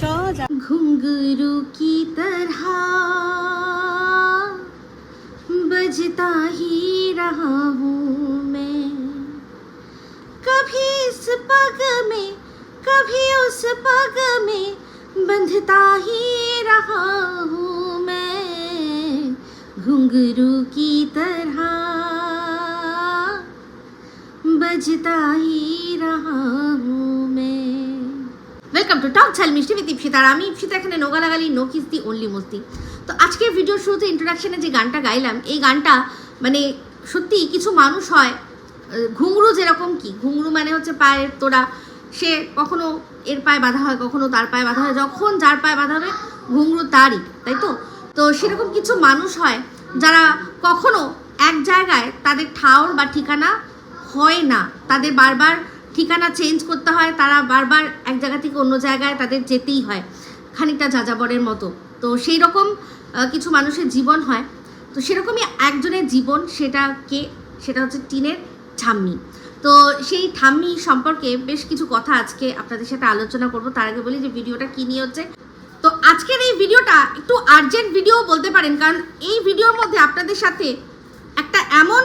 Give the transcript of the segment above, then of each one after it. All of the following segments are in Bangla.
जा। घुंघरू की तरह बजता ही रहा हूँ मैं। कभी इस पग में, कभी उस पग में बंधता ही रहा हूँ मैं। घुंगरू की तरह बजता ही रहा हूँ ওয়েলকাম টু টক ঝাল মিষ্টি বিথ ইপসিতা আর আমি ইপসিতা এখানে নোগা লাগালি নো কিস্তি অনলি মস্তি তো আজকের ভিডিওর শুরুতে ইন্ট্রোডাকশনে যে গানটা গাইলাম, এই গানটা মানে সত্যি কিছু মানুষ হয়, ঘুঙরু যেরকম কি, ঘুঙরু মানে হচ্ছে পায়ের তোরা সে কখনো এর পায়ে বাঁধা হয়, কখনো তার পায়ে বাঁধা হয়, যখন যার পায়ে বাঁধা হবে, ঘুঙরু তারই, তাই তো? তো সেরকম কিছু মানুষ হয় যারা কখনো এক জায়গায় তাদের ঠাওর বা ঠিকানা হয় না। তাদের বারবার ঠিকানা চেঞ্জ করতে হয়, তারা বারবার এক জায়গা থেকে অন্য জায়গায় তাদের যেতেই হয়, খানিকটা যাযাবরের মতো। তো সেই রকম কিছু মানুষের জীবন হয়। তো সেরকমই একজনের জীবন, সেটা কে? সেটা হচ্ছে টিনের ঠাম্মি। তো সেই ঠাম্মি সম্পর্কে বেশ কিছু কথা আজকে আপনাদের সাথে আলোচনা করব। তার আগে বলি যে ভিডিওটা কী নিয়ে হচ্ছে। তো আজকের এই ভিডিওটা একটু আর্জেন্ট ভিডিও বলতে পারেন, কারণ এই ভিডিওর মধ্যে আপনাদের সাথে একটা এমন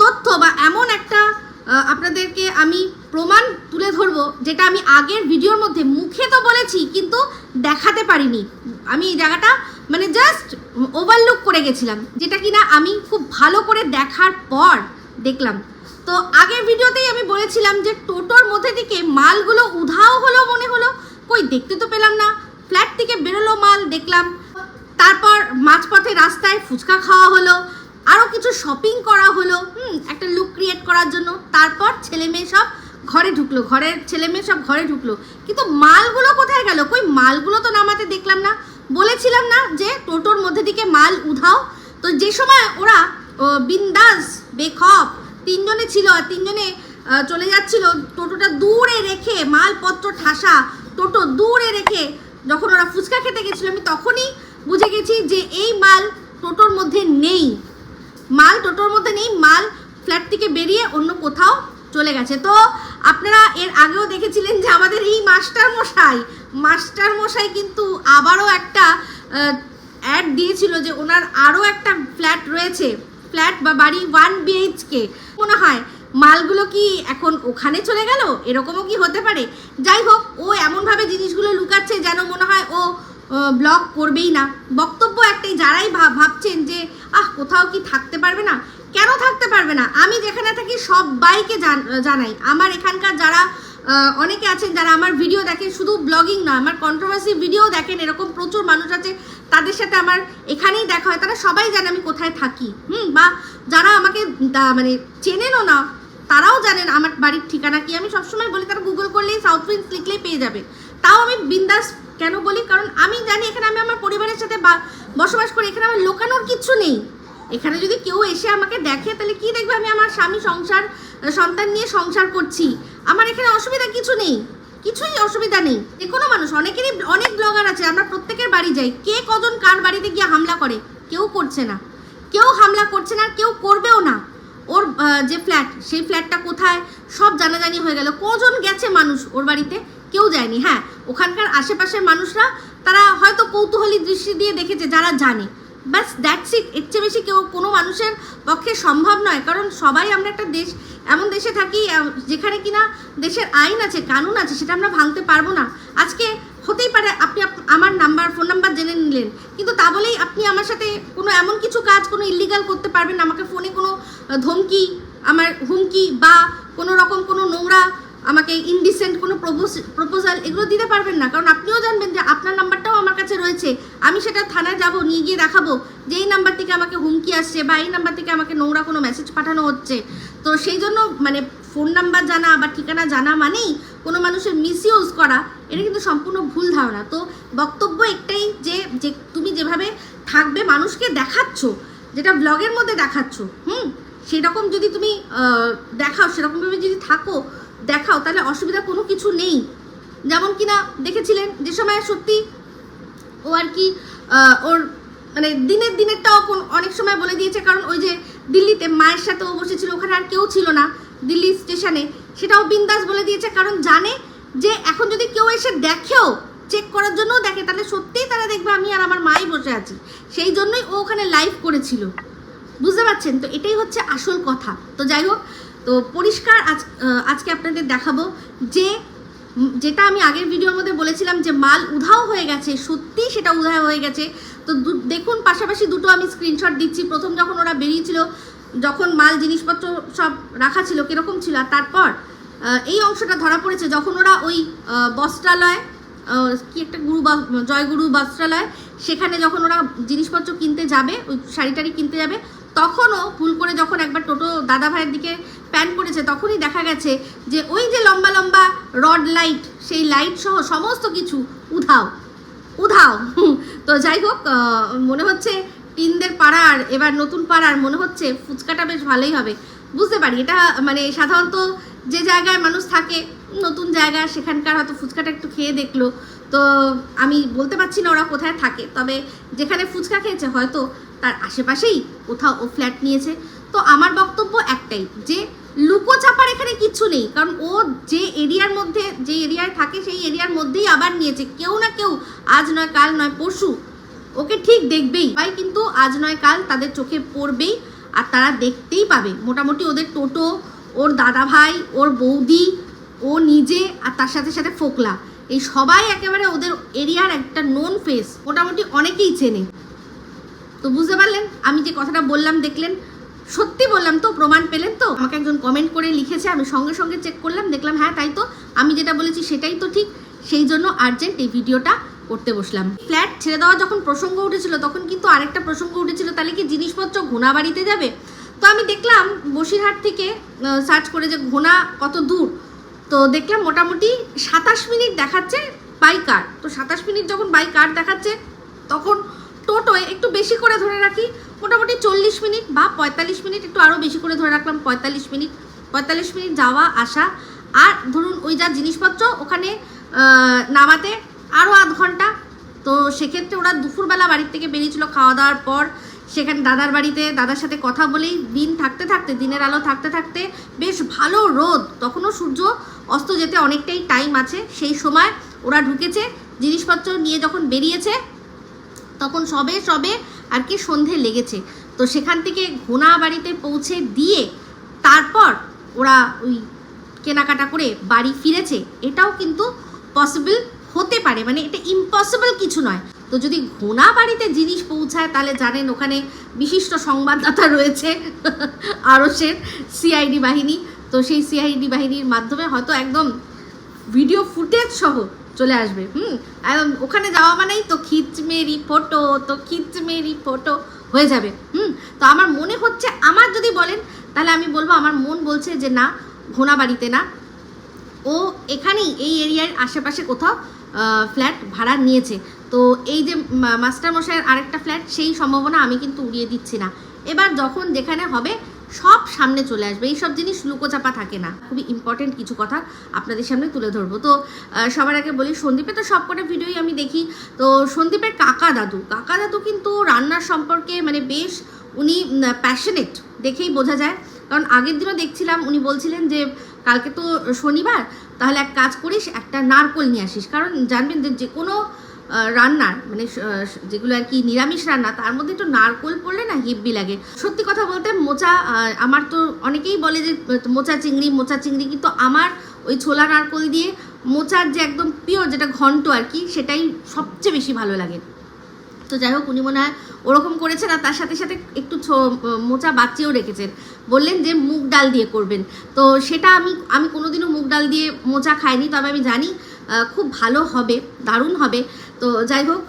তথ্য বা এমন একটা আপনাদেরকে আমি প্রমাণ তুলে ধরবো, যেটা আমি আগের ভিডিওর মধ্যে মুখে তো বলেছি, কিন্তু দেখাতে পারিনি। আমি এই জায়গাটা মানে জাস্ট ওভারলুক করে গেছিলাম, যেটা কিনা আমি খুব ভালো করে দেখার পর দেখলাম। তো আগের ভিডিওতেই আমি বলেছিলাম যে টোটোর মধ্যে থেকে মালগুলো উধাও হলো মনে হলো, কই দেখতে তো পেলাম না। ফ্ল্যাট থেকে বেরোলো মাল, দেখলাম। তারপর মাঝপথে রাস্তায় ফুচকা খাওয়া হলো আরও কিছু শপিং করা হলো, হুম, একটা লুক ক্রিয়েট করার জন্য। তারপর ছেলে মেয়ে সব ঘরে ঢুকলো, ঘরের ছেলে মেয়ে সব ঘরে ঢুকলো। কিন্তু মালগুলো কোথায় গেল? কই, মালগুলো তো নামাতে দেখলাম না। বলেছিলাম না যে টোটোর মধ্যে দিকে মাল উধাও। তো যে সময় ওরা বিন্দাস, বেখপ, তিনজনে ছিল আর তিনজনে চলে যাচ্ছিল, টোটোটা দূরে রেখে, মালপত্র ঠাসা, টোটো দূরে রেখে যখন ওরা ফুচকা খেতে গেছিল, আমি তখনই বুঝে গেছি যে এই মাল টোটোর মধ্যে নেই। মাল টোটোর মধ্যে নেই, মাল ফ্ল্যাট থেকে বেরিয়ে অন্য কোথাও চলে গেছে। তো আপনারা এর আগেও দেখেছিলেন যে আমাদের এই মাস্টার মশাই মাস্টার মশাই কিন্তু আবারও একটা অ্যাড দিয়েছিল যে ওনার আরও একটা ফ্ল্যাট রয়েছে, ফ্ল্যাট বা বাড়ি ওয়ান বিএইচকে। মনে হয় মালগুলো কি এখন ওখানে চলে গেল? এরকমও কি হতে পারে? যাই হোক, ও এমনভাবে জিনিসগুলো লুকাচ্ছে যেন মনে হয় ও ব্লগ করবেই না। বক্তব্য একটাই, যারাই ভাব ভাবছেন যে, আহ, কোথাও কি থাকতে পারবে না? কেন থাকতে পারবে না? আমি যেখানে থাকি, সবাইকে জান- জানাই। আমার এখানকার যারা অনেকে আছেন, যারা আমার ভিডিও দেখেন, শুধু ব্লগিং না আমার কন্ট্রোভার্সি ভিডিও দেখেন, এরকম প্রচুর মানুষ আছে, তাদের সাথে আমার এখানেই দেখা হয়, তারা সবাই জানে আমি কোথায় থাকি। হুম, বা যারা আমাকে মানে চেনেনও না, তারাও জানেন আমার বাড়ির ঠিকানা কি। আমি সবসময় বলি, তারা গুগল করলেই সাউথ উইন্স লিখলেই পেয়ে যাবে। তাও আমি বিন্দাস কেন বলি? কারণ আমি জানি এখানে আমি আমার পরিবারের সাথে বসবাস করি, এখানে আমার লোকানোর কিচ্ছু নেই। এখানে যদি কেউ এসে আমাকে দেখে, তাহলে কি দেখবে আমি আমার স্বামী সংসার, সন্তান নিয়ে সংসার করছি? আমার এখানে অসুবিধা কিছু নেই। কিছুই অসুবিধা নেই। যে কোনো মানুষ, অনেকেরই অনেক ব্লগার আছে, আমরা প্রত্যেকের বাড়ি যাই। কে কজন কার বাড়িতে গিয়ে হামলা করে? কেউ করছে না। কেউ হামলা করছে না, কেউ করবেও না। ওর যে ফ্ল্যাট সেই ফ্ল্যাটটা কোথায়? সব জানাজানি হয়ে গেল। কজন গেছে মানুষ ওর বাড়িতে? কেউ যায়নি হ্যাঁ। ওখানকার আশেপাশের মানুষরা, তারা হয়তো কৌতূহলী দৃষ্টি দিয়ে দেখেছে, যারা জানে। ব্যাস দ্যাটস ইট এর চেয়ে বেশি কেউ, কোনো মানুষের পক্ষে সম্ভব নয়। কারণ সবাই আমরা একটা দেশ, এমন দেশে থাকি যেখানে কিনা দেশের আইন আছে, কানুন আছে, সেটা আমরা ভাঙতে পারব না। আজকে হতেই পারে আপনি আমার নাম্বার, ফোন নাম্বার জেনে নিলেন। কিন্তু তা বলেই আপনি আমার সাথে কোনো এমন কিছু কাজ, কোনো ইলিগাল করতে পারবেন আমাকে ফোনে কোনো ধমকি, আমার হুমকি বা কোনো রকম কোনো নোংরা আমাকে ইনডিসেন্ট কোনো প্রপোজাল এগুলো দিতে পারবেন না। কারণ আপনিও জানবেন যে আপনার নাম্বারটাও আমার কাছে রয়েছে। আমি সেটা থানায় যাব, নিয়ে গিয়ে দেখাবো যে এই নাম্বার থেকে আমাকে হুমকি আসছে বা এই নাম্বার থেকে আমাকে নোংরা কোনো মেসেজ পাঠানো হচ্ছে। তো সেই জন্য মানে ফোন নাম্বার জানা বা ঠিকানা জানা মানেই কোনো মানুষের মিসইউজ করা, এটা কিন্তু সম্পূর্ণ ভুল ধারণা। তো বক্তব্য একটাই যে যে তুমি যেভাবে থাকবে মানুষকে দেখাচ্ছ, যেটা ব্লগের মধ্যে দেখাচ্ছ, হুম? সেরকম যদি তুমি দেখাও, সেরকমভাবে যদি থাকো দেখাও, তাহলে অসুবিধা কোনো কিছু নেই। যেমন কিনা দেখেছিলেন যে সময় সত্যি ও আর কি ওর মানে দিনের দিনেরটাও অনেক সময় বলে দিয়েছে, কারণ ওই যে দিল্লিতে মায়ের সাথে ও বসেছিল, ওখানে আর কেউ ছিল না দিল্লি স্টেশনে। সেটাও বিন্দাস বলে দিয়েছে, কারণ জানে যে এখন যদি কেউ এসে দেখেও চেক করার জন্যও দেখে, তাহলে সত্যিই তারা দেখবে আমি আর আমার মাই বসে আছি। সেই জন্যই ও ওখানে লাইভ করেছিল। বুঝতে পারছেন? তো এটাই হচ্ছে আসল কথা। তো যাই হোক তো পরিষ্কার আজ আজকে আপনাদের দেখাবো যে, যেটা আমি আগের ভিডিওর মধ্যে বলেছিলাম যে মাল উধাও হয়ে গেছে সত্যি সেটা উধাও হয়ে গেছে। তো দেখুন পাশাপাশি দুটো আমি স্ক্রিনশট দিচ্ছি। প্রথম যখন ওরা বেরিয়েছিল, যখন মাল জিনিসপত্র সব রাখা ছিল, কীরকম ছিল, আর তারপর এই অংশটা ধরা পড়েছে, যখন ওরা ওই বস্ত্রালয় কি একটা গুরু বা, জয়গুরু বস্ত্রালয়, সেখানে যখন ওরা জিনিসপত্র কিনতে যাবে, ওই শাড়ি টাড়ি কিনতে যাবে তখনও ভুল করে যখন একবার টোটো দাদা ভাইয়ের দিকে প্যান করেছে তখনই দেখা গেছে যে ওই যে লম্বা লম্বা রড লাইট, সেই লাইট সহ সমস্ত কিছু উধাও উধাও। তো যাই হোক মনে হচ্ছে টিনদের পাড়ার এবার নতুন পাড়ার মনে হচ্ছে ফুচকাটা বেশ ভালোই হবে। বুঝতে পারি, এটা মানে সাধারণত যে জায়গায় মানুষ থাকে, নতুন জায়গা, সেখানকার হয়তো ফুচকাটা একটু খেয়ে দেখল। তো আমি বলতে পারছি না ওরা কোথায় থাকে। তবে যেখানে ফুচকা খেয়েছে হয়তো তার আশেপাশেই কোথাও ও ফ্ল্যাট নিয়েছে। তো আমার বক্তব্য একটাই, যে লুকো চাপার এখানে কিচ্ছু নেই। কারণ ও যে এরিয়ার মধ্যে, যে এরিয়ায় থাকে সেই এরিয়ার মধ্যেই আবার নিয়েছে। কেউ না কেউ আজ নয়, কাল নয়, পরশু ওকে ঠিক দেখবেই। ভাই কিন্তু আজ নয়, কাল তাদের চোখে পড়বেই আর তারা দেখতেই পাবে। মোটামুটি ওদের টোটো, ওর দাদা ভাই ওর বৌদি, ও নিজে আর তার সাথে সাথে ফোকলা। এই সবাই একেবারে ওদের এরিয়ার একটা নোন ফেস মোটামুটি অনেকেই চেনে। তো বুঝতে পারলেন? আমি যে কথাটা বললাম, দেখলেন? সত্যি বললাম তো, প্রমাণ পেলেন তো? আমাকে একজন কমেন্ট করে লিখেছে, আমি সঙ্গে সঙ্গে চেক করলাম, দেখলাম হ্যাঁ তাই তো। আমি যেটা বলেছি সেটাই তো ঠিক, সেই জন্য আর্জেন্ট এই ভিডিওটা করতে বসলাম। ফ্ল্যাট ছেড়ে দেওয়ার যখন প্রসঙ্গ উঠেছিল, তখন কিন্তু আরেকটা প্রসঙ্গ উঠেছিল, তাহলে কি জিনিসপত্র ঘোনা বাড়িতে যাবে? তো আমি দেখলাম, বসিরহাট থেকে সার্চ করে যে ঘোনা কত দূর তো দেখলাম মোটামুটি সাতাশ মিনিট দেখাচ্ছে বাই কার তো সাতাশ মিনিট যখন বাই কার দেখাচ্ছে, তখন টোটোয় একটু বেশি করে ধরে রাখি, মোটামুটি চল্লিশ মিনিট বা পঁয়তাল্লিশ মিনিট, একটু আরও বেশি করে ধরে রাখলাম পঁয়তাল্লিশ মিনিট। পঁয়তাল্লিশ মিনিট যাওয়া, আসা। আর ধরুন ওই যা জিনিসপত্র ওখানে নামাতে আরও আধ ঘণ্টা। তো সেক্ষেত্রে ওরা দুপুরবেলা বাড়ির থেকে বেরিয়েছিল খাওয়া দাওয়ার পর সেখানে দাদার বাড়িতে দাদার সাথে কথা বলেই দিন থাকতে থাকতে, দিনের আলো থাকতে থাকতে বেশ ভালো রোদ। তখনও সূর্য অস্ত যেতে অনেকটাই টাইম আছে। সেই সময় ওরা ঢুকেছে, জিনিসপত্র নিয়ে যখন বেরিয়েছে, তখন সবে সবে আর কি সন্ধে লেগেছে। তো সেখান থেকে ঘোনা বাড়িতে পৌঁছে দিয়ে তারপর ওরা ওই কেনাকাটা করে বাড়ি ফিরেছে। এটাও কিন্তু পসিবল হতে পারে মানে এটা ইম্পসিবল কিছু নয়। তো যদি ঘোনা বাড়িতে জিনিস পৌঁছায়, তাহলে জানেন ওখানে বিশিষ্ট সংবাদদাতা রয়েছে আরসের সিআইডি বাহিনী। তো সেই সিআইডি বাহিনীর মাধ্যমে হয়তো একদম ভিডিও ফুটেজ সহ চলে আসবে, হুম? একদম ওখানে যাওয়া মানেই তো খিচমেরি ফটো, তো খিচমেরি ফটো হয়ে যাবে, হুম? তো আমার মনে হচ্ছে, আমার যদি বলেন, তাহলে আমি বলব, আমার মন বলছে যে না ঘোনা বাড়িতে না। ও এখানেই, এই এরিয়ার আশেপাশে কোথাও ফ্ল্যাট ভাড়া নিয়েছে। তো এই যে মাস্টারমশাইয়ের আরেকটা ফ্ল্যাট, সেই সম্ভাবনা আমি কিন্তু উড়িয়ে দিচ্ছি না। এবার যখন যেখানে হবে, সব সামনে চলে আসবে। এইসব জিনিস লুকোচাপা থাকে না। খুবই ইম্পর্টেন্ট কিছু কথা আপনাদের সামনে তুলে ধরবো। তো সবার আগে বলি, সন্দীপে তো সব কটা ভিডিওই আমি দেখি। তো, সন্দীপের কাকা দাদু। কাকা দাদু কিন্তু রান্নার সম্পর্কে মানে বেশ উনি প্যাশনেট দেখেই বোঝা যায়। কারণ আগের দিনও দেখছিলাম, উনি বলছিলেন যে, কালকে তো শনিবার, তাহলে এক কাজ করিস, একটা নারকোল নিয়ে আসিস। কারণ জানবেন যে যে কোনো রান্নার মানে যেগুলো আর কি নিরামিষ রান্না, তার মধ্যে একটু নারকোল পড়লে না হেব্বি লাগে। সত্যি কথা বলতে মোচা আমার তো অনেকেই বলে যে মোচা চিংড়ি মোচা চিংড়ি, কিন্তু আমার ওই ছোলা নারকোল দিয়ে মোচার যে একদম পিওর যেটা ঘন্ট আর কি, সেটাই সবচেয়ে বেশি ভালো লাগে। তো যাই হোক, উনি মনে হয় ওরকম করেছেন আর তার সাথে সাথে একটু মোচা বাঁচিয়েও রেখেছেন। বললেন যে, মুগ ডাল দিয়ে করবেন। তো সেটা আমি আমি কোনোদিনও মুগ ডাল দিয়ে মোচা খাইনি, তবে আমি জানি খুব ভালো হবে, দারুণ হবে। তো যাই হোক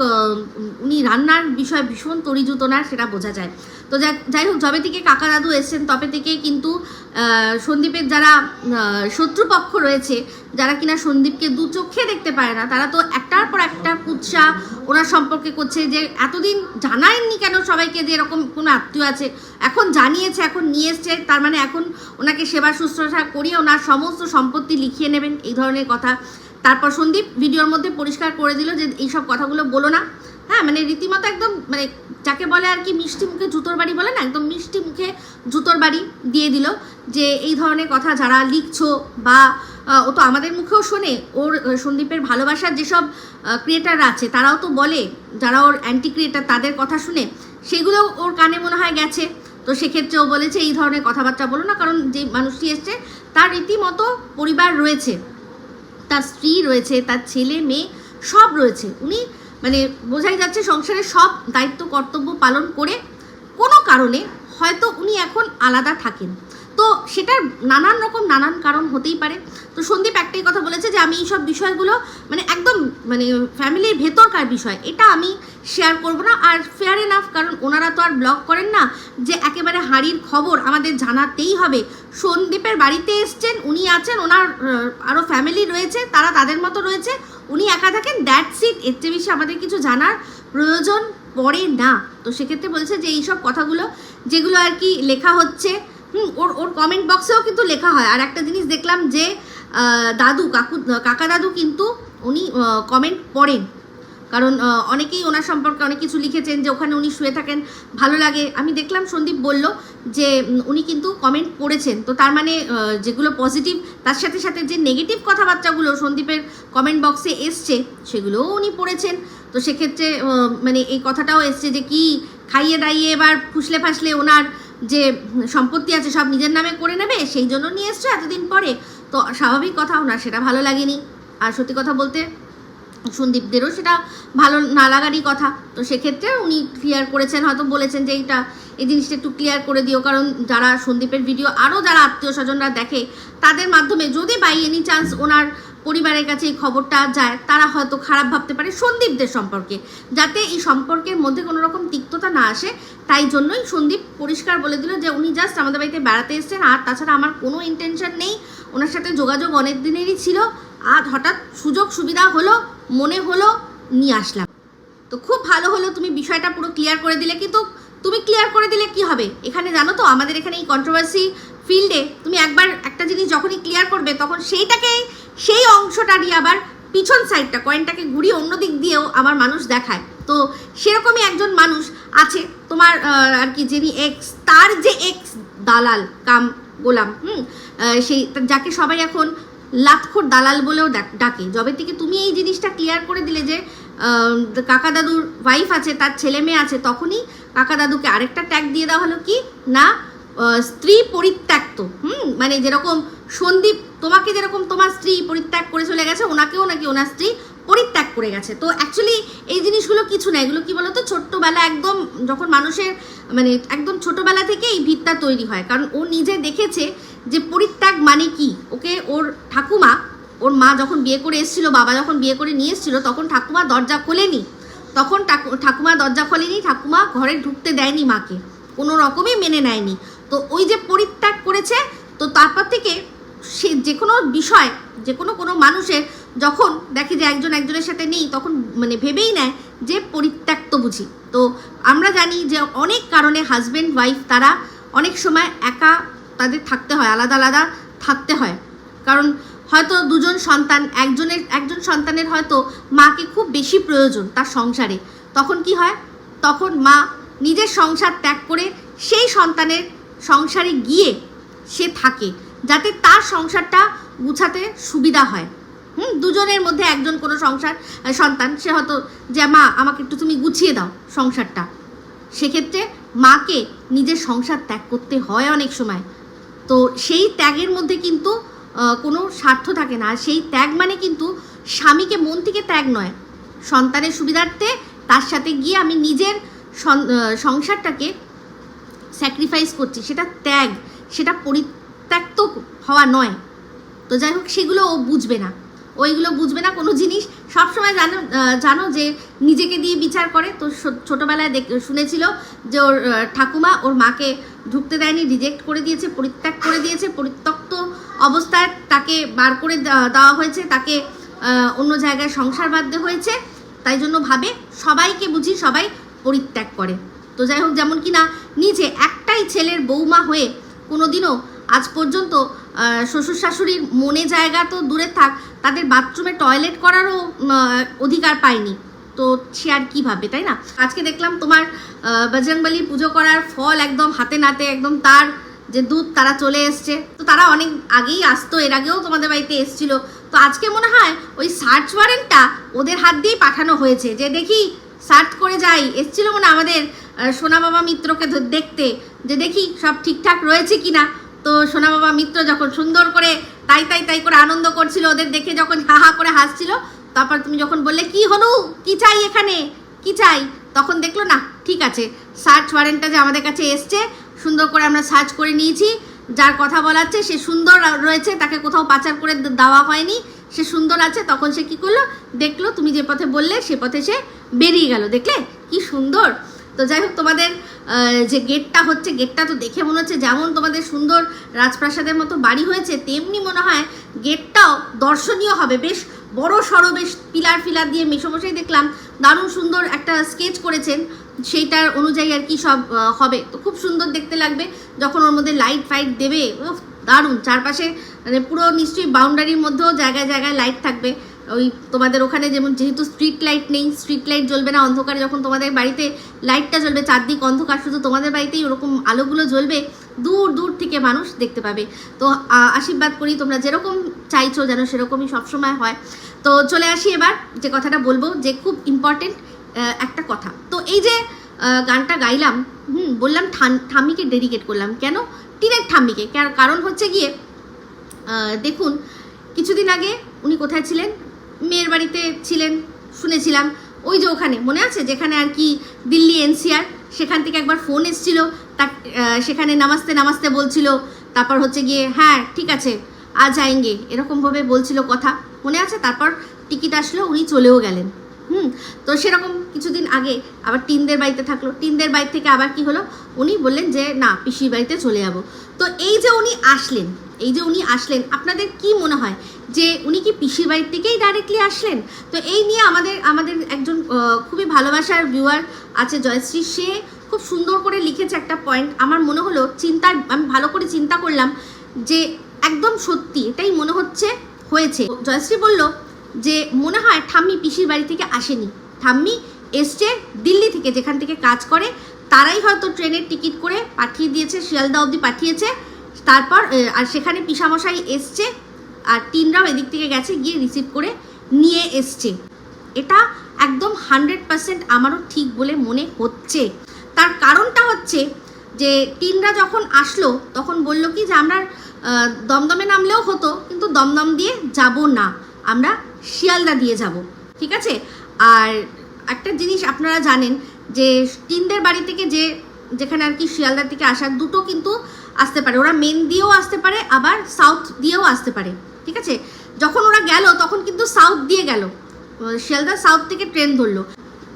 উনি রান্নার বিষয়ে ভীষণ তরিজুতনার সেটা বোঝা যায়। তো যাই- হোক, যবে থেকে কাকা দাদু এসছেন, তবে থেকে কিন্তু সন্দীপের যারা শত্রুপক্ষ রয়েছে, যারা কিনা সন্দীপকে দু চোখে দেখতে পারে না, তারা তো একটার পর একটা কুৎসা ওনার সম্পর্কে করছে যে, এতদিন জানায়নি কেন সবাইকে যে এরকম কোনো আত্মীয় আছে? এখন জানিয়েছে, এখন নিয়ে এসছে, তার মানে এখন ওনাকে সেবা শুশ্রূষা করিয়ে ওনার সমস্ত সম্পত্তি লিখিয়ে নেবেন, এই ধরনের কথা। তারপর সন্দীপ ভিডিওর মধ্যে পরিষ্কার করে দিল যে এইসব কথাগুলো বলো না। হ্যাঁ মানে রীতিমতো একদম মানে যাকে বলে আর কি মিষ্টি মুখে জুতোর বাড়ি বলে না, একদম মিষ্টি মুখে জুতোর বাড়ি দিয়ে দিল যে এই ধরনের কথা যারা লিখছো বা ও তো আমাদের মুখেও শোনে, ওর সন্দীপের ভালোবাসার যেসব ক্রিয়েটার আছে, তারাও তো বলে, যারা ওর অ্যান্টি ক্রিয়েটার তাদের কথা শুনে সেগুলো ওর কানে মনে হয় গেছে। তো সেক্ষেত্রে ও বলেছে, এই ধরনের কথাবার্তা বলো না, কারণ যে মানুষটি এসছে, তার রীতিমতো পরিবার রয়েছে। তার স্ত্রী রয়েছে, তার ছেলে, মেয়ে সব রয়েছে। উনি মানে বোঝাই যাচ্ছে সংসারে সব দায়িত্ব, কর্তব্য পালন করে কোনো কারণে হয়তো উনি এখন আলাদা থাকেন। তো সেটার নানান রকম নানান কারণ হতেই পারে। তো সন্দীপ একটাই কথা বলেছে যে, আমি এই সব বিষয়গুলো মানে একদম মানে ফ্যামিলির ভেতরকার বিষয়, এটা আমি শেয়ার করব না। আর ফেয়ার এনাফ কারণ ওনারা তো আর ব্লগ করেন না যে, একেবারে হাঁড়ির খবর আমাদের জানাতেই হবে। সন্দীপের বাড়িতে এসছেন, উনি আছেন, ওনার আরও ফ্যামিলি রয়েছে, তারা তাদের মতো রয়েছে। উনি একা থাকেন দ্যাট সিট এর চেয়ে বেশি আমাদের কিছু জানার প্রয়োজন পড়ে না। তো সেক্ষেত্রে বলছে যে, এইসব কথাগুলো, যেগুলো আর কি লেখা হচ্ছে হুম, ওর ওর কমেন্ট বক্সেও কিন্তু লেখা হয়। আর একটা জিনিস দেখলাম যে দাদু, কাকু, কাকা দাদু কিন্তু উনি কমেন্ট পড়েন। কারণ অনেকেই ওনার সম্পর্কে অনেক কিছু লিখেছেন যে ওখানে উনি শুয়ে থাকেন, ভালো লাগে। আমি দেখলাম সন্দীপ বলল যে উনি কিন্তু কমেন্ট পড়েছেন। তো তার মানে যেগুলো পজিটিভ তার সাথে সাথে যে নেগেটিভ কথাবার্তাগুলো সন্দীপের কমেন্ট বক্সে এসছে, সেগুলোও উনি পড়েছেন। তো সেক্ষেত্রে মানে এই কথাটাও এসছে যে, কি খাইয়ে দাইয়ে এবার ফুসলে ফাসলে ওনার যে সম্পত্তি আছে সব নিজের নামে করে নেবে, সেই জন্য নিয়ে এসছে এতদিন পরে। তো স্বাভাবিক কথা ওনার, সেটা ভালো লাগেনি। আর সত্যি কথা বলতে, সন্দীপদেরও সেটা ভালো না লাগারই কথা। তো সেক্ষেত্রে উনি ক্লিয়ার করেছেন, হয়তো বলেছেন যে এইটা, এই জিনিসটা একটু ক্লিয়ার করে দিও। কারণ যারা সন্দীপের ভিডিও আরও যারা আত্মীয় স্বজনরা দেখে, তাদের মাধ্যমে যদি বাই এনি চান্স ওনার পরিবারের কাছে এই খবরটা যায়, তারা হয়তো খারাপ ভাবতে পারে সন্দীপদের সম্পর্কে। যাতে এই সম্পর্কের মধ্যে কোনো রকম তিক্ততা না আসে, তাই জন্যই সন্দীপ পরিষ্কার বলে দিল যে উনি জাস্ট আমাদের বাড়িতে বেড়াতে এসেছেন আর তাছাড়া আমার কোনো ইন্টেনশন নেই। ওনার সাথে যোগাযোগ অনেক দিনেরই ছিল। আর হঠাৎ সুযোগ সুবিধা হলো, মনে হলো, নিয়ে আসলাম। তো খুব ভালো হলো তুমি বিষয়টা পুরো ক্লিয়ার করে দিলে। কিন্তু তুমি ক্লিয়ার করে দিলে কি হবে? এখানে জানো তো আমাদের এখানে এই কন্ট্রোভার্সি ফিল্ডে তুমি একবার একটা জিনিস যখনই ক্লিয়ার করবে, তখন সেইটাকে সেই অংশটা নিয়ে আবার পিছন সাইডটা কয়েনটাকে ঘুরিয়ে অন্য দিক দিয়েও আমার মানুষ দেখায়। তো সেরকমই একজন মানুষ আছে তোমার আর কি, যিনি এক্স তার যে এক্স দালাল, কাম, গোলাম, হুম সেই, যাকে সবাই এখন লাতখোর দালাল বলেও ডাকে যবে থেকে তুমি এই জিনিসটা ক্লিয়ার করে দিলে যে কাকা দাদুর ওয়াইফ আছে, তার ছেলে মেয়ে আছে, তখনই কাকা দাদুকে আরেকটা ট্যাগ দিয়ে দেওয়া হলো কি? না স্ত্রী পরিত্যক্ত, হুম মানে যেরকম সন্দীপ, তোমাকে যেরকম তোমার স্ত্রী পরিত্যাগ করে চলে গেছে, ওনাকেও নাকি ওনার স্ত্রী পরিত্যাগ করে গেছে। তো অ্যাকচুয়ালি এই জিনিসগুলো কিছু না এগুলো কি বলতো? ছোট্টবেলা একদম যখন মানুষের মানে একদম ছোটবেলা থেকে এই ভিতটা তৈরি হয়। কারণ ও নিজে দেখেছে যে পরিত্যাগ মানে কি? ওকে ওর ঠাকুমা, ওর মা যখন বিয়ে করে এসেছিল, বাবা যখন বিয়ে করে নিয়ে এসেছিল, তখন ঠাকুমা দরজা খোলেনি। তখন ঠাকু- ঠাকুমা দরজা খোলেনি, ঠাকুমা ঘরে ঢুকতে দেয়নি মাকে। কোনো রকমই মেনে নেয়নি। তো ওই যে পরিত্যাগ করেছে, তো তারপর থেকে সে যে কোনো বিষয়, যে কোনো কোনো মানুষের যখন দেখে যে একজন একজনের সাথে নেই, তখন মানে ভেবেই নেয় যে পরিত্যক্ত বুঝি। তো আমরা জানি যে অনেক কারণে হাজব্যান্ড ওয়াইফ তারা অনেক সময় একা তাদের থাকতে হয়, আলাদা আলাদা থাকতে হয়। কারণ হয়তো দুজন সন্তান, একজনের, একজন সন্তানের হয়তো মাকে খুব বেশি প্রয়োজন তার সংসারে। তখন কি হয়? তখন মা নিজের সংসার ত্যাগ করে সেই সন্তানের সংসারে গিয়ে সে থাকে। যাতে তার সংসারটা গুছাতে সুবিধা হয়। হুম, দুজনের মধ্যে একজন কোনো সংসার সন্তান, সে হয়তো যে, মা, আমাকে একটু তুমি গুছিয়ে দাও সংসারটা। সেক্ষেত্রে মাকে নিজের সংসার ত্যাগ করতে হয় অনেক সময়। তো সেই ত্যাগের মধ্যে কিন্তু কোনো স্বার্থ থাকে না। সেই ত্যাগ মানে কিন্তু স্বামীকে মন থেকে ত্যাগ নয়। সন্তানের সুবিধার্থে তার সাথে গিয়ে আমি নিজের সংসারটাকে স্যাক্রিফাইস করছি। সেটা ত্যাগ, সেটা পরিত্যক্ত হওয়া নয়। তো যাই হোক, সেগুলো ও বুঝবে না। ওইগুলো বুঝবে না, কোনো জিনিস। সবসময় জানো জানো যে নিজেকে দিয়ে বিচার করে। তো ছোটবেলায় দেখ, শুনেছিল যে ওর ঠাকুমা ওর মাকে ঢুকতে দেয়নি রিজেক্ট করে দিয়েছে, পরিত্যাগ করে দিয়েছে, পরিত্যক্ত অবস্থায় তাকে বার করে দেওয়া হয়েছে, তাকে অন্য জায়গায় সংসার বাঁধতে হয়েছে। তাই জন্য ভাবে, সবাইকে বুঝি সবাই পরিত্যাগ করে। তো যাই হোক, যেমন কি না নিজে একটাই ছেলের বৌমা হয়ে কোনোদিনও আজ পর্যন্ত শ্বশুর শাশুড়ির মনে জায়গা তো দূরে থাক তাদের বাথরুমে টয়লেট করারও অধিকার পায়নি। তো সে আর কী ভাবে তাই না? আজকে দেখলাম তোমার আহ, বজরংবলী পুজো করার ফল একদম হাতে নাতে একদম তার যে দুধ তারা চলে এসছে। তো তারা অনেক আগেই আসতো এর আগেও তোমাদের বাড়িতে এসছিল। তো আজকে মনে হয় ওই সার্চ ওয়ারেন্টটা ওদের হাত দিয়েই পাঠানো হয়েছে। যে দেখি সার্চ করে যাই এসছিল মনে আমাদের সোনা বাবা মিত্রকে দেখতে। যে দেখি সব ঠিকঠাক রয়েছে কিনা। তো সোনা বাবা মিত্র যখন সুন্দর করে তাই তাই তাই করে আনন্দ করছিল, ওদের দেখে যখন হা হা করে হাসছিল, তারপর তুমি যখন বললে, কি হনু? কি চাই এখানে? কি চাই? তখন দেখল, না, ঠিক আছে সার্চ ওয়ারেন্টটা যে আমাদের কাছে এসছে, সুন্দর করে আমরা সার্চ করে নিয়েছি। যার কথা বলাচ্ছে সে সুন্দর রয়েছে, তাকে কোথাও পাচার করে দেওয়া হয়নি। সে সুন্দর আছে, তখন সে কি করল? দেখল, তুমি যে পথে বললে, সে পথে সে বেরিয়ে গেল, দেখলে? কি সুন্দর! তো যাই হোক, তোমাদের যে গেটটা হচ্ছে, গেটটা তো দেখে মনে হচ্ছে যেমন তোমাদের সুন্দর রাজপ্রাসাদের মতো বাড়ি হয়েছে, তেমনি মনে হয় গেটটাও দর্শনীয় হবে। বেশ বড় সড়ো, বেশ পিলার ফিলার দিয়ে মেশোমশাই দেখলাম, দারুণ সুন্দর একটা স্কেচ করেছেন। সেইটার অনুযায়ী আর কি সব হবে। তো খুব সুন্দর দেখতে লাগবে। যখন ওর মধ্যে লাইট ফাইট দেবে দারুণ। চারপাশে মানে পুরো নিশ্চয়ই বাউন্ডারির মধ্যেও জায়গায় জায়গায় লাইট থাকবে। ওই তোমাদের ওখানে যেমন যেহেতু স্ট্রিট লাইট নেই স্ট্রিট লাইট জ্বলবে না, অন্ধকারে যখন তোমাদের বাড়িতে লাইটটা জ্বলবে, চারদিক অন্ধকার, শুধু তোমাদের বাড়িতেই ওরকম আলোগুলো জ্বলবে, দূর দূর থেকে মানুষ দেখতে পাবে। তো আশীর্বাদ করি তোমরা যেরকম চাইছো যেন সেরকমই সবসময় হয়। তো চলে আসি এবার, যে কথাটা বলব, যে খুব ইম্পর্টেন্ট একটা কথা। তো এই যে গানটা গাইলাম, হুম, বললাম ঠাম্মিকে ডেডিকেট করলাম। কেন? টিনের ঠাম্মিকে। কার- কারণ হচ্ছে গিয়ে দেখুন, কিছুদিন আগে উনি কোথায় ছিলেন? মেয়ের বাড়িতে ছিলেন, শুনেছিলাম। ওই যে ওখানে, মনে আছে? যেখানে আর কি দিল্লি এনসিআর, সেখান থেকে একবার ফোন এসেছিল তার সেখানে নামাজতে নামাজতে বলছিল, তারপর হচ্ছে গিয়ে হ্যাঁ ঠিক আছে আজ আয়েঙ্গে এরকমভাবে বলছিল কথা, মনে আছে? তারপর টিকিট আসলো, উনি চলেও গেলেন। হুম, তো সেরকম কিছুদিন আগে আবার টিনদের বাড়িতে থাকল। টিনদের বাড়ি থেকে আবার কি হলো? উনি বললেন যে, না, পিসির বাড়িতে চলে যাব। তো এই যে উনি আসলেন এই যে উনি আসলেন, আপনাদের কি মনে হয় যে উনি কি পিসির বাড়ির থেকেই ডাইরেক্টলি আসলেন? তো এই নিয়ে আমাদের আমাদের একজন খুবই ভালোবাসার ভিউয়ার আছে জয়শ্রী, সে খুব সুন্দর করে লিখেছে একটা পয়েন্ট আমার মনে হলো চিন্তার, আমি ভালো করে চিন্তা করলাম যে একদম সত্যি এটাই মনে হচ্ছে, হয়েছে। জয়শ্রী বলল যে মনে হয় ঠাম্মি পিসির বাড়ি থেকে আসেনি। ঠাম্মি এসছে দিল্লি থেকে, যেখান থেকে কাজ করে। তারাই হয়তো ট্রেনের টিকিট করে পাঠিয়ে দিয়েছে, শিয়ালদা অবধি পাঠিয়েছে। তারপর আর সেখানে পিসামশাই এসছে, আর টিনরাও এদিক থেকে গেছে, গিয়ে রিসিভ করে নিয়ে এসছে। এটা একদম হান্ড্রেড পার্সেন্ট আমারও ঠিক বলে মনে হচ্ছে। তার কারণটা হচ্ছে যে টিনরা যখন আসলো, তখন বলল কি যে, আমরা দমদমে নামলেও হতো, কিন্তু দমদম দিয়ে যাব না। আমরা শিয়ালদা দিয়ে যাব। ঠিক আছে? আর একটা জিনিস আপনারা জানেন যে টিনদের বাড়ি থেকে যে, যেখানে আর কি শিয়ালদা থেকে আসার দুটো কিন্তু আসতে পারে। ওরা মেন দিয়েও আসতে পারে, আবার সাউথ দিয়েও আসতে পারে। ঠিক আছে? যখন ওরা গেল, তখন কিন্তু সাউথ দিয়ে গেল। শিয়ালদা সাউথ থেকে ট্রেন ধরলো।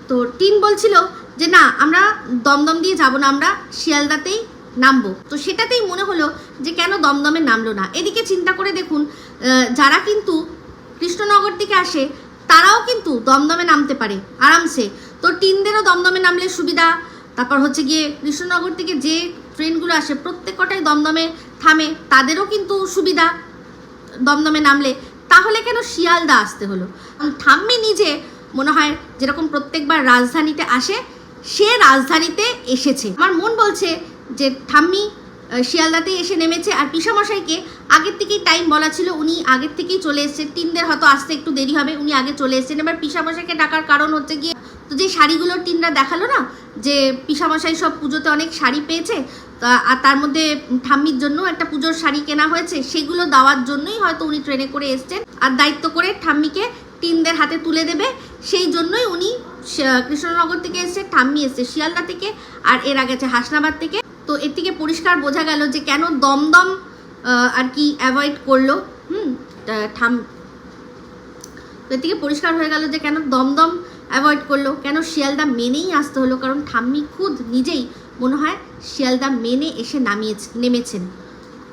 তো টিন বলছিল যে, না, আমরা দমদম দিয়ে যাব না, আমরা শিয়ালদাতেই নামবো। তো সেটাতেই মনে হলো যে, কেন দমদমে নামলো না? এদিকে চিন্তা করে দেখুন যারা কিন্তু কৃষ্ণনগর থেকে আসে, তারাও কিন্তু দমদমে নামতে পারে, আরামসে। তো টিনদেরও দমদমে নামলে সুবিধা। তারপর হচ্ছে গিয়ে কৃষ্ণনগর থেকে যে ট্রেনগুলো আসে প্রত্যেক কটাই দমদমে থামে, তাদেরও কিন্তু সুবিধা দমদমে নামলে। তাহলে কেন শিয়ালদা আসতে হলো? ঠাম্মি নিজে, মনে হয় যেরকম প্রত্যেকবার রাজধানীতে আসে, সে রাজধানীতে এসেছে। আমার মন বলছে যে ঠাম্মি শিয়ালদাতেই এসে নেমেছে। আর পিসামশাইকে আগের থেকেই টাইম বলা ছিল, উনি আগের থেকেই চলে এসেছেন। টিনদের হয়তো আসতে একটু দেরি হবে, উনি আগে চলে এসেছেন। এবার পিসামশাইকে ডাকার কারণ হচ্ছে গিয়ে, তো যে শাড়িগুলো টিনরা দেখাল না, যে পিসামশাই সব পুজোতে অনেক শাড়ি পেয়েছে আর তার মধ্যে ঠাম্মির জন্য একটা পুজোর শাড়ি কেনা হয়েছে, সেগুলো দেওয়ার জন্যই হয়তো উনি ট্রেনে করে এসছেন। আর দায়িত্ব করে ঠাম্মিকে টিনদের হাতে তুলে দেবে, সেই জন্যই উনি কৃষ্ণনগর থেকে এসছে ঠাম্মি এসছে শিয়ালদা থেকে, আর এর আগে আছে হাসনাবাদ থেকে। তো এর থেকে পরিষ্কার বোঝা গেল যে কেন দমদম আর কি অ্যাভয়েড করল। হুম ঠাম এর থেকে পরিষ্কার হয়ে গেল যে কেন দমদম অ্যাভয়েড করল, কেন শিয়ালদা মেনেই আসতে হলো, কারণ ঠাম্মি খুদ নিজেই মনে হয় শিয়ালদা মেনে এসে নামিয়েছে, নেমেছেন।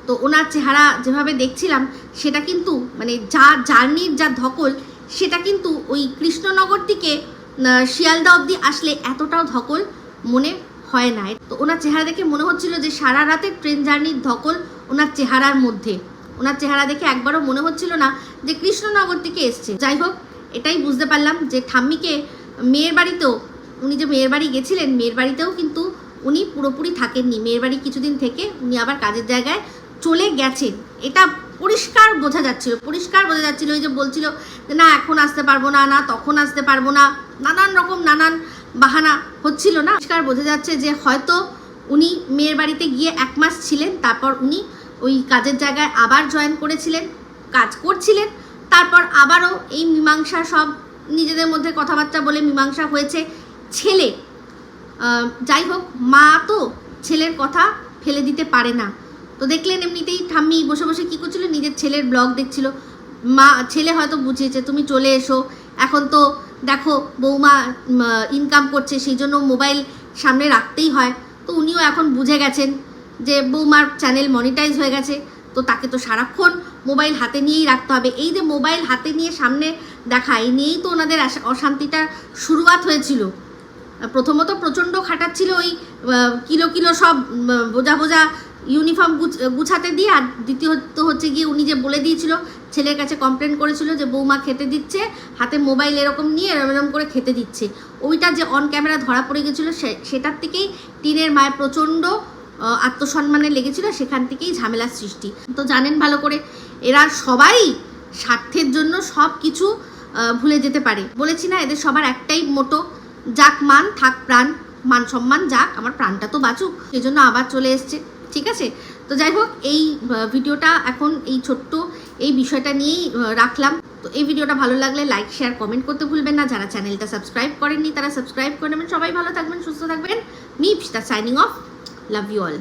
তো ওনার চেহারা যেভাবে দেখছিলাম, সেটা কিন্তু মানে যা জার্নির যা ধকল, সেটা কিন্তু ওই কৃষ্ণনগর থেকে শিয়ালদা অবধি আসলে এতটাও ধকল মনে হয় না তো ওনার চেহারা দেখে মনে হচ্ছিল যে সারা রাতের ট্রেন জার্নির ধকল ওনার চেহারার মধ্যে। ওনার চেহারা দেখে একবারও মনে হচ্ছিল না যে কৃষ্ণনগর থেকে এসছে। যাই হোক, এটাই বুঝতে পারলাম যে ঠাম্মিকে মেয়ের বাড়িতেও উনি যে মেয়ের বাড়ি গেছিলেন, মেয়ের বাড়িতেও কিন্তু উনি পুরোপুরি থাকেননি। মেয়ের বাড়ি কিছুদিন থেকে উনি আবার কাজের জায়গায় চলে গেছেন এটা পরিষ্কার বোঝা যাচ্ছিল। পরিষ্কার বোঝা যাচ্ছিল ওই যে বলছিল যে, না, এখন আসতে পারব না না, তখন আসতে পারব না। নানান রকম, নানান বাহানা হচ্ছিল না। পরিষ্কার বোঝা যাচ্ছে যে হয়তো উনি মেয়ের বাড়িতে গিয়ে এক মাস ছিলেন, তারপর উনি ওই কাজের জায়গায় আবার জয়েন করেছিলেন, কাজ করছিলেন, তারপর আবারও এই মীমাংসা সব নিজেদের মধ্যে কথাবার্তা বলে মীমাংসা হয়েছে। ছেলে যাই হোক, মা তো ছেলের কথা ফেলে দিতে পারে না। তো দেখলেন এমনিতেই ঠাম্মি বসে বসে কী করছিল? নিজের ছেলের ব্লগ দেখছিল। মা, ছেলে হয়তো বুঝিয়েছে, তুমি চলে এসো, এখন তো দেখো, বৌমা ইনকাম করছে, সেই জন্য মোবাইল সামনে রাখতেই হয়। তো উনিও এখন বুঝে গেছেন যে বৌমার চ্যানেল মনিটাইজ হয়ে গেছে। তো তাকে তো সারাক্ষণ মোবাইল হাতে নিয়েই রাখতে হবে। এই যে মোবাইল হাতে নিয়ে সামনে দেখা, এই নিয়েই তো ওনাদের অশান্তিটা শুরুয়াত হয়েছিল। প্রথমত প্রচণ্ড খাটাচ্ছিল ওই কিলো কিলো সব বোঝা বোঝা ইউনিফর্ম গুছাতে দিয়ে, আর দ্বিতীয়ত হচ্ছে গিয়ে উনি যে বলে দিয়েছিল ছেলের কাছে কমপ্লেন করেছিল যে বৌমা খেতে দিচ্ছে, হাতে মোবাইল এরকম নিয়ে এরম এরম করে খেতে দিচ্ছে। ওইটা যে অন ক্যামেরা ধরা পড়ে গেছিল সেটার থেকেই টিনের মায়ের প্রচণ্ড আত্মসম্মানে লেগেছিল, সেখান থেকেই ঝামেলার সৃষ্টি। তো জানেন ভালো করে, এরা সবাই স্বার্থের জন্য সব কিছু ভুলে যেতে পারে। বলেছি না, এদের সবার একটাই মোটো, যাক মান, থাক প্রাণ, মান সম্মান যাক, আমার প্রাণটা তো বাঁচুক সেই জন্য আবার চলে এসছে, ঠিক আছে? তো যাই হোক, এই ভিডিওটা এখন এই ছোট্ট এই বিষয়টা নিয়েই রাখলাম। তো এই ভিডিওটা ভালো লাগলে লাইক শেয়ার কমেন্ট করতে ভুলবেন না। যারা চ্যানেলটা সাবস্ক্রাইব করেননি, তারা সাবস্ক্রাইব করে নেবেন। সবাই ভালো থাকবেন, সুস্থ থাকবেন। মিপস দা signing off love you all